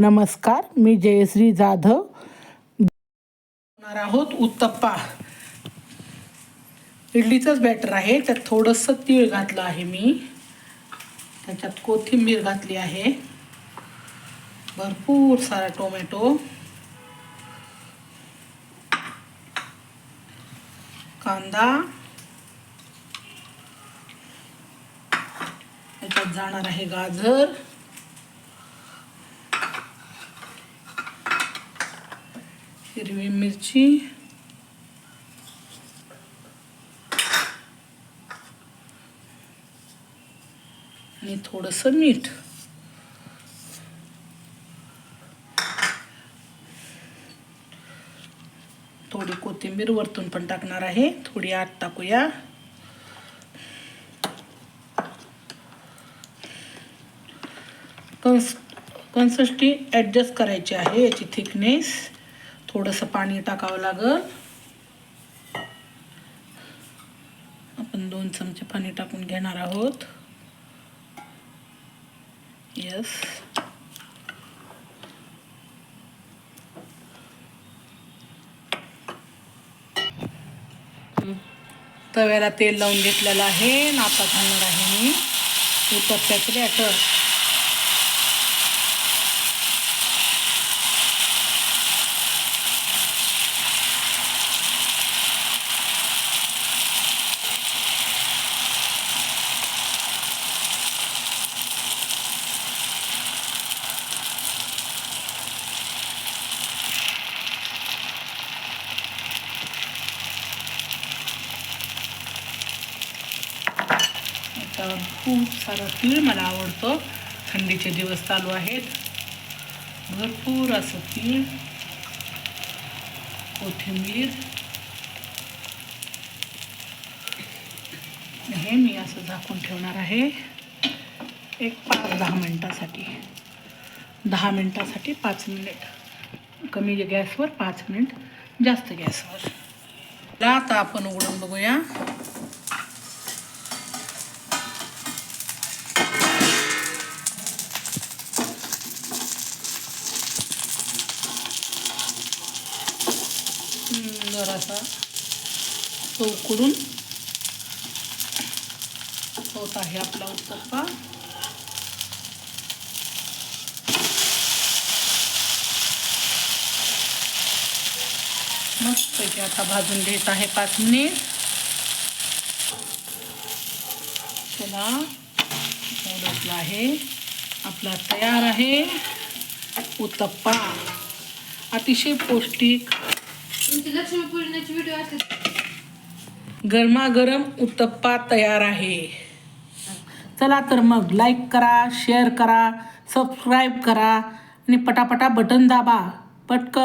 नमस्कार मी जयश्री जाधव. आहोत उत्तप्पा. इडलीचंच बॅटर आहे त्यात थोडंसं तीळ घातलं आहे मी. त्याच्यात कोथिंबीर घातली आहे. भरपूर सारा टोमॅटो. कांदा. त्याच्यात जाणार आहे गाजर. हिरवी मिरची. आणि थोडंसं मीठ. थोडी कोथिंबीर वरतून पण टाकणार आहे. थोडी आत टाकूया. कन्स कन्सिस्टी ॲडजस्ट करायची आहे याची थिकनेस. थोडंसं पाणी टाकावं लागल. आपण दोन चमचे पाणी टाकून घेणार आहोत. यस तव्याला तेल लावून घेतलेलं आहे. नाता घालणार आहे मी. उत्तप्प्याचं बॅटर त्यावर खूप सारा तीळ मला आवडतो. थंडीचे दिवस चालू आहेत. भरपूर असं तीळ कोथिंबीर. हे मी असं झाकून ठेवणार आहे. एक पाच दहा मिनटासाठी. दहा मिनटासाठी पाच मिनिट. कमी गॅसवर पाच मिनिट जास्त गॅसवर. आता आपण उघडून बघूया. जरासा तो उकडून होत आहे आपला उत्तप्पा. मस्तपैकी आता भाजून घेत आहे पाच मिनिट चला ओळखला आहे. आपला तयार आहे. उत्तप्पा. अतिशय पौष्टिक तुमची लक्ष्मीपूजनाची व्हिडिओ असेल गरमागरम उत्तप्पा तयार आहे. चला तर मग लाईक करा शेअर करा सबस्क्राईब करा आणि पटापटा बटन दाबा. पटकन.